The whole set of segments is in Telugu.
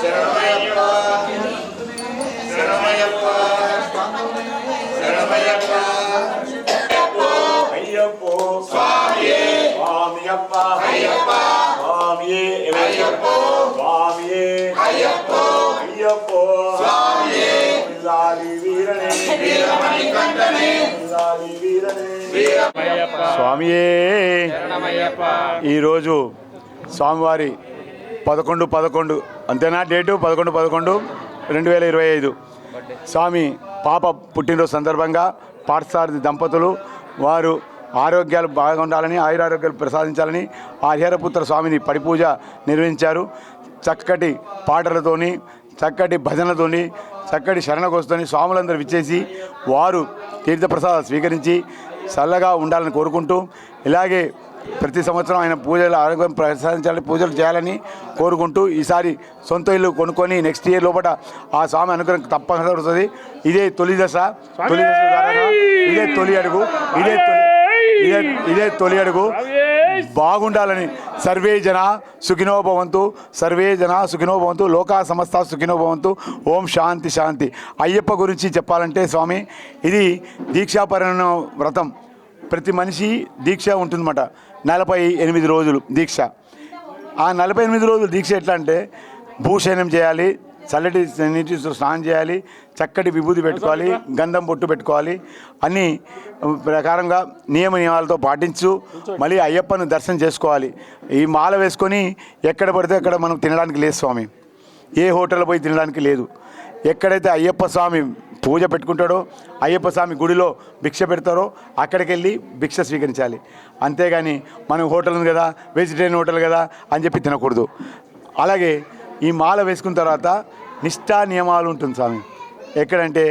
శరణమయ్యప్ప శరణమయ్యప్ప శరణమయ్యప్ప అయ్యప్పో స్వామియే స్వామియప్ప అయ్యప్ప స్వామియే అయ్యప్పో స్వామియే అయ్యప్పో అయ్యప్పో స్వామియే పిల్లాలి వీరనే వీరమణి కంటనే పిల్లాలి వీరనే స్వామియే. ఈరోజు స్వామివారి పదకొండు పదకొండు. అంతేనా? డేటు? పదకొండు పదకొండు రెండు వేల ఇరవై ఐదు. స్వామి పాప పుట్టినరోజు సందర్భంగా పాఠశాల దంపతులు వారు ఆరోగ్యాలు బాగా ఉండాలని ఆయురారోగ్యాలు ప్రసాదించాలని ఆ హరిహరపుత్ర స్వామిని పడిపూజ నిర్వహించారు. చక్కటి పాటలతోని చక్కటి భజనలతోని చక్కటి శరణకోస్తోని స్వాములందరూ విచ్చేసి వారు తీర్థప్రసాదాలు స్వీకరించి చల్లగా ఉండాలని కోరుకుంటూ ఇలాగే ప్రతి సంవత్సరం ఆయన పూజలు ఆరోగ్యం ప్రసాదించాలని పూజలు చేయాలని కోరుకుంటూ ఈసారి సొంత ఇల్లు కొనుక్కొని నెక్స్ట్ ఇయర్ లోపల ఆ స్వామి అనుగ్రహం తప్పకుండా వస్తుంది. ఇదే తొలి దశ తొలి దశ ఇదే తొలి అడుగు ఇదే తొలి ఇదే ఇదే తొలి అడుగు. బాగుండాలని సర్వే జన సుఖినో భవంతు సర్వే జన సుఖినో భవంతు లోకా సమస్త సుఖినో భవంతు ఓం శాంతి శాంతి. అయ్యప్ప గురించి చెప్పాలంటే స్వామి ఇది దీక్షాపరణ వ్రతం. ప్రతి మనిషి దీక్ష ఉంటుందన్నమాట. నలభై ఎనిమిది రోజులు దీక్ష. ఆ నలభై ఎనిమిది రోజులు దీక్ష ఎట్లా అంటే భూషణం చేయాలి చల్లటి నీటితో స్నానం చేయాలి చక్కటి విభూతి పెట్టుకోవాలి గంధం బొట్టు పెట్టుకోవాలి అన్ని ప్రకారంగా నియమ నియమాలతో పాటించు. మళ్ళీ అయ్యప్పను దర్శనం చేసుకోవాలి. ఈ మాల వేసుకొని ఎక్కడ పడితే అక్కడ మనం తినడానికి లేదు స్వామి. ఏ హోటల్ పోయి తినడానికి లేదు. ఎక్కడైతే అయ్యప్ప స్వామి పూజ పెట్టుకుంటాడో అయ్యప్ప స్వామి గుడిలో భిక్ష పెడతారో అక్కడికి వెళ్ళి భిక్ష స్వీకరించాలి. అంతేగాని మనం హోటల్ ఉంది కదా వెజిటేరియన్ హోటల్ కదా అని చెప్పి తినకూడదు. అలాగే ఈ మాల వేసుకున్న తర్వాత నిష్ఠా నియమాలు ఉంటుంది స్వామి. ఎక్కడంటే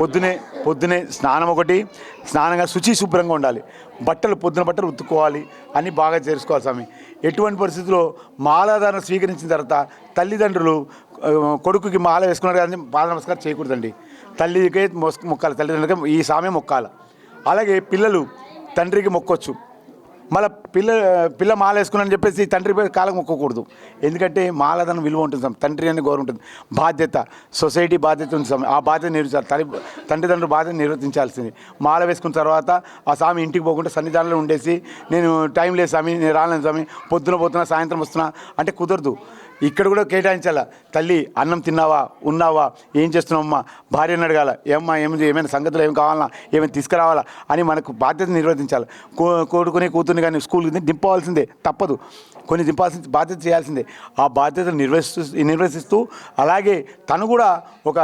పొద్దునే పొద్దునే స్నానం ఒకటి స్నానంగా శుచి శుభ్రంగా ఉండాలి. బట్టలు పొద్దున బట్టలు ఉత్తుకోవాలి అన్నీ బాగా చేసుకోవాలి స్వామి. ఎటువంటి పరిస్థితుల్లో మాలాధారణ స్వీకరించిన తర్వాత తల్లిదండ్రులు కొడుకుకి మాల వేసుకున్నారు కానీ పాద నమస్కారం చేయకూడదండి. తల్లికే మొస్- మొక్కాలి తల్లిదండ్రులకి ఈ సామె మొక్కాలి. అలాగే పిల్లలు తండ్రికి మొక్కొచ్చు. మళ్ళీ పిల్ల పిల్ల మాల వేసుకున్నాను చెప్పేసి తండ్రి పేరు కాలం మొక్కకూడదు ఎందుకంటే మాలదనం విలువ ఉంటుంది సార్ తండ్రి అని గౌరవం ఉంటుంది. బాధ్యత సొసైటీ బాధ్యత ఉంది స్వామి. ఆ బాధ్యత నిర్వహించాలి తల్లి తండ్రిదండ్రులు బాధ్యత నిర్వర్తించాల్సింది మాల వేసుకున్న తర్వాత ఆ స్వామి ఇంటికి పోకుండా సన్నిధానంలో ఉండేసి నేను టైం లేదు స్వామి నేను రాలేను స్వామి పొద్దున పోతున్నా సాయంత్రం వస్తున్నా అంటే కుదరదు. ఇక్కడ కూడా కేటాయించాలా? తల్లి అన్నం తిన్నావా? ఉన్నావా? ఏం చేస్తున్నావమ్మా? భార్యను అడగాల? ఏమ్మా ఏమి ఏమైనా సంగతులు ఏం కావాలన్నా ఏమైనా తీసుకురావాలా అని మనకు బాధ్యత నిర్వర్తించాలి. కో- కోడుకుని కూతుర్ని కానీ స్కూల్కి దింపవలసిందే తప్పదు. కొన్ని దింపాల్సిన బాధ్యత చేయాల్సిందే. ఆ బాధ్యతను నిర్వహిస్తూ నిర్వహిస్తూ అలాగే తను కూడా ఒక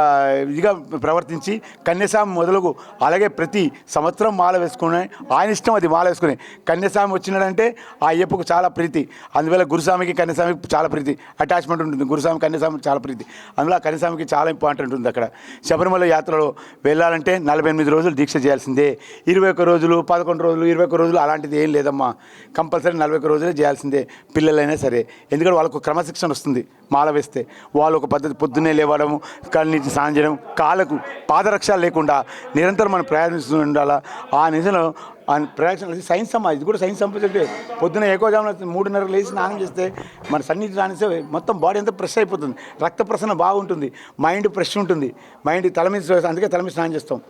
ఇదిగా ప్రవర్తించి కన్యస్వామి మొదలుగు అలాగే ప్రతి సంవత్సరం మాల వేసుకుని ఆయన ఇష్టం అది మాల వేసుకుని. కన్యస్వామి వచ్చినాడంటే ఆ అయ్యప్పకు చాలా ప్రీతి. అందువల్ల గురుస్వామికి కన్యస్వామికి చాలా ప్రీతి. అటాచ్మెంట్ ఉంటుంది. గురుస్వామి కన్యస్వామికి చాలా ప్రీతి. అందులో ఆ కన్యస్వామికి చాలా ఇంపార్టెంట్ ఉంటుంది అక్కడ. శబరిమల యాత్రలో వెళ్ళాలంటే నలభై ఎనిమిది రోజులు దీక్ష చేయాల్సిందే. ఇరవై ఒక్క రోజులు పదకొండు రోజులు ఇరవై ఒక్క రోజులు అలాంటిది ఏం లేదమ్మా. కంపల్సరీ నలభై ఒక్క రోజులే చేయాల్సిందే పిల్లలైనా సరే. ఎందుకంటే వాళ్ళకు క్రమశిక్షణ వస్తుంది మాల వేస్తే. వాళ్ళు ఒక పద్ధతి పొద్దున్నే లేవడం కళ్ళ నుంచి స్నానం చేయడం కాళ్ళకు పాదరక్ష లేకుండా నిరంతరం మనం ప్రయాణిస్తూ ఉండాలా? ఆ నిజంలో ఆ ప్రయాక్షన్ సైన్స్ అమ్మా ఇది కూడా సైన్స్ సంపదంటే పొద్దున ఏకోజామున మూడున్నర లేచి స్నానం చేస్తే మన సన్నిధి రానిస్తే మొత్తం బాడీ అంతా ఫ్రెష్ అయిపోతుంది. రక్త ప్రసరణ బాగుంటుంది. మైండ్ ఫ్రెష్ ఉంటుంది. మైండ్ తల మీద అందుకే తల మీద స్నానం చేస్తాం.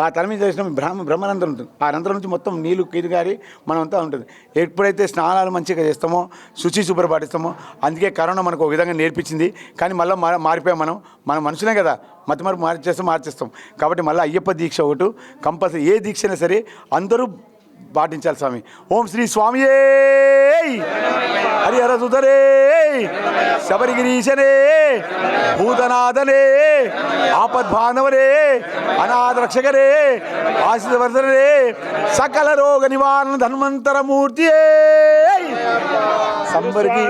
ఆ తల మీద చేసిన బ్రహ్మ బ్రహ్మరంధ్రం ఉంటుంది. ఆ రంధ్రం నుంచి మొత్తం నీళ్ళు కీరుగారి మనమంతా ఉంటుంది. ఎప్పుడైతే స్నానాలు మంచిగా చేస్తామో శుచి శుభ్ర పాటిస్తామో అందుకే కరోనా మనకు ఒక విధంగా నేర్పించింది. కానీ మళ్ళీ మారిపోయాం మనం. మన మనుషులే కదా. మత మార్పు మార్చేస్తాం మార్చేస్తాం. కాబట్టి మళ్ళీ అయ్యప్ప దీక్ష ఒకటి కంపల్సరీ. ఏ దీక్ష అయినా సరే అందరూ పాటించాలి స్వామి. ఓం శ్రీ స్వామియే! హరిహర సుధరే! శబరిగిరీశనే! భూతనాథనే! ఆపద్భానవరే అనాథ రక్షకరే ఆశితవర్ధనే సకల రోగ నివారణ ధన్వంతర మూర్తి సంబరికి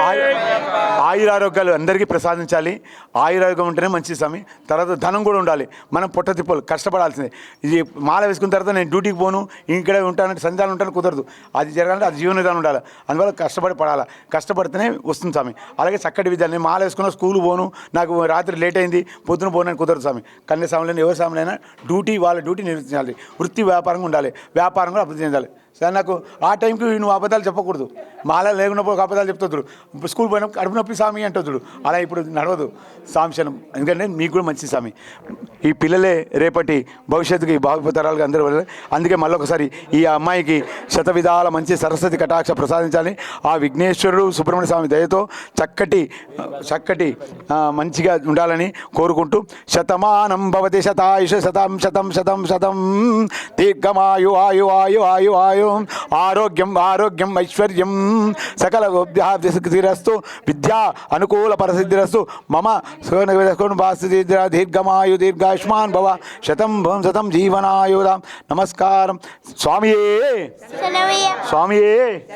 ఆయురారోగ్యాలు అందరికీ ప్రసాదించాలి. ఆయురారోగ్యం ఉంటేనే మంచిది స్వామి. తర్వాత ధనం కూడా ఉండాలి. మనం పొట్ట తిప్పలు కష్టపడాల్సిందే. ఇది మాల వేసుకున్న తర్వాత నేను డ్యూటీకి పోను ఇక్కడ ఉంటానంటే సంధ్యాలు ఉంటాను కుదరదు. అది జరగాలంటే అది జీవన విధానం ఉండాలి. అందువల్ల కష్టపడి పడాలి. కష్టపడితేనే వస్తుంది స్వామి. అలాగే చక్కటి విద్య. నేను మాల వేసుకున్న స్కూల్ పోను నాకు రాత్రి లేట్ అయింది పొద్దున పోనని కుదరదు స్వామి. కన్య ఎవరి స్వామిలైనా డ్యూటీ వాళ్ళ డ్యూటీ నిర్వర్తించాలి వృత్తి వ్యాపారంగా ఉండాలి. వ్యాపారం కూడా అభివృద్ధి చెందాలి. సార్ నాకు ఆ టైంకి నువ్వు అబద్ధాలు చెప్పకూడదు. మాల లేకున్నప్పుడు ఒక అబద్ధాలు చెప్తాడు స్కూల్ పోయినప్పుడు కడుపు నొప్పి స్వామి అంటుంది అలా ఇప్పుడు నడవదు సాంశనం ఎందుకంటే మీకు కూడా మంచి స్వామి. ఈ పిల్లలే రేపటి భవిష్యత్తుకి భావితరాలుగా అందరూ అందుకే మళ్ళొకసారి ఈ అమ్మాయికి శత విధాల మంచి సరస్వతి కటాక్ష ప్రసాదించాలి. ఆ విఘ్నేశ్వరుడు సుబ్రహ్మణ్య స్వామి దయతో చక్కటి చక్కటి మంచిగా ఉండాలని కోరుకుంటూ శతమానం భవతి శతాయుష శతం శతం శతం శతం. దీర్ఘమాయు ఆయు ఆయు ఆయు ఆయు ఆరోగ్యం ఆరోగ్యం ఐశ్వర్యం. సకల విద్యార్థిరస్తు విద్యా అనుకూల పరిస్థితిరస్తు. మమ దీర్ఘమాయు దీర్ఘాయుష్మాన్ భవ. శతం శతం జీవనాయుధాం. నమస్కారం. స్వామియే. స్వామియే.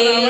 হে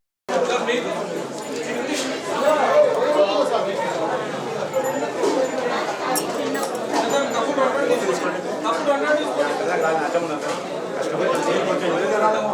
కష్టం ఉండదు కష్టపడి కొంచెం రాదేమో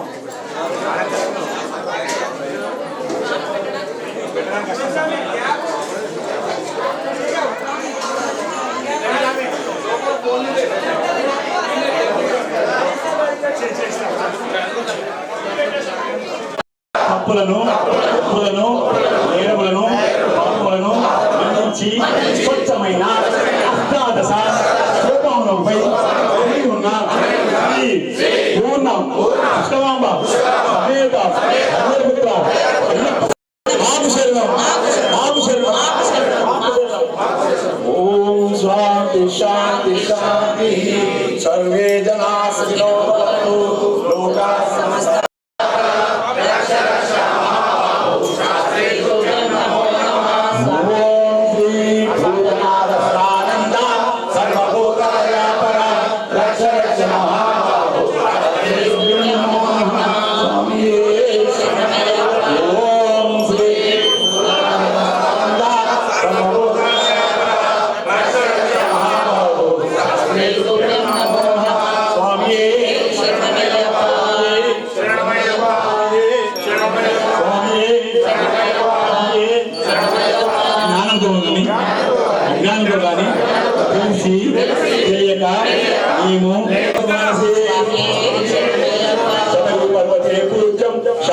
నేరములను పాపములను మన్నించి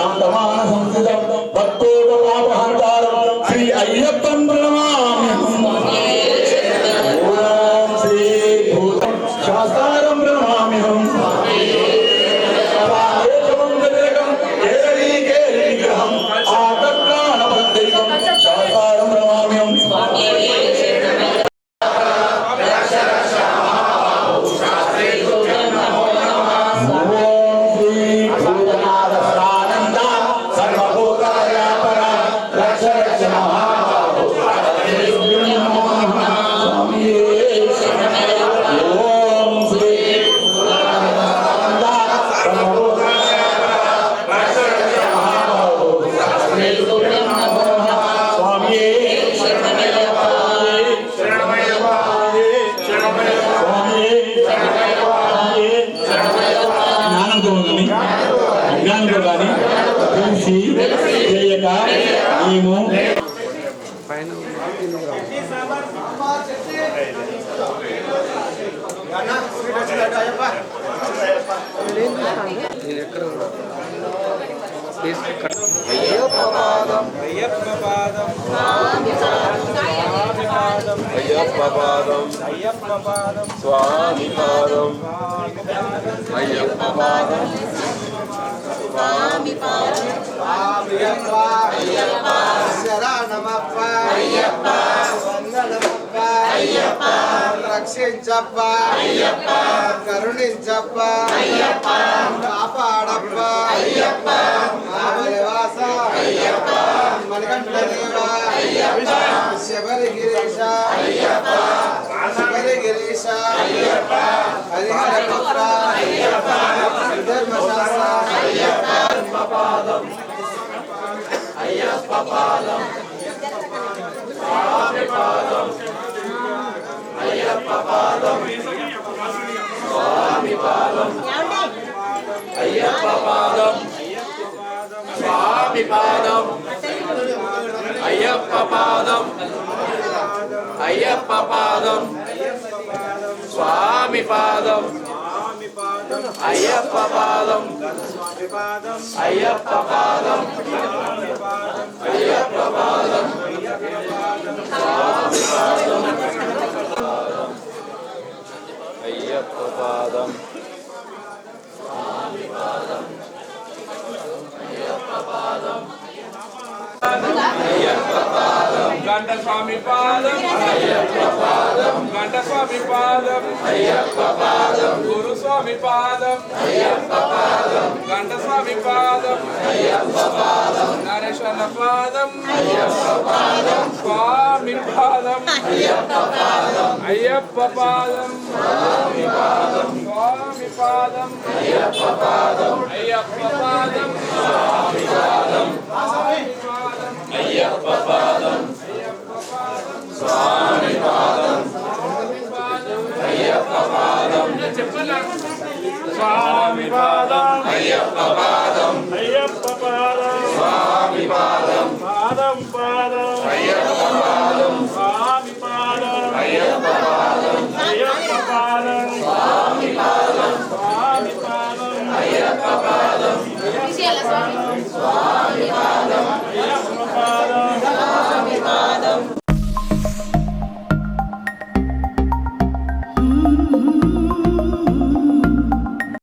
శాంతమాన సంస్థితం భక్తోగ పాపహంతారం శ్రీ అయ్యప్పం అయ్యప్ప పాదం అయ్యప్ప పాదం స్వామి పాదం అయ్యప్ప పాదం శరణమప్ప అయ్యప్ప వందనమప్ప అయ్యప్ప రక్షించప్ప. అయ్యప్ప కరుణించప్ప. అయ్యప్ప కాపాడప్ప. అయ్యప్ప. మామలివాస అయ్యప్ప మణికంఠ దేవ అయ్యప్ప శబరిగిరీశ అయ్యప్ప శబరిగిరీశ అయ్యప్ప హరిహర పుత్ర అయ్యప్ప ధర్మశాస్త్ర అయ్యప్ప స్వామి పాదం. అయ్యప్ప పాదం. అయ్యప్ప పాదం. స్వామి పాదం. అయ్యప్ప పాదం. అయ్యప్ప పాదం. అయ్యప్ప పాదం. అయ్యప్ప పాదం గంట స్వామి పాదం అయ్యప్ప పాదం గంట స్వామి పాదం అయ్యప్ప పాదం గురు స్వామి పాదం అయ్యప్ప పాదం గంట స్వామి పాదం అయ్యప్ప పాదం నరేశ్వర పాదం అయ్యప్ప పాదం స్వామి పాదం అయ్యప్ప పాదం అయ్యప్ప పాదం స్వామి పాదం స్వామి పాదం అయ్యప్ప పాదం అయ్యప్ప పాదం స్వామి పాదం స్వామి పాదం అయ్యప్ప పాదం స్వామి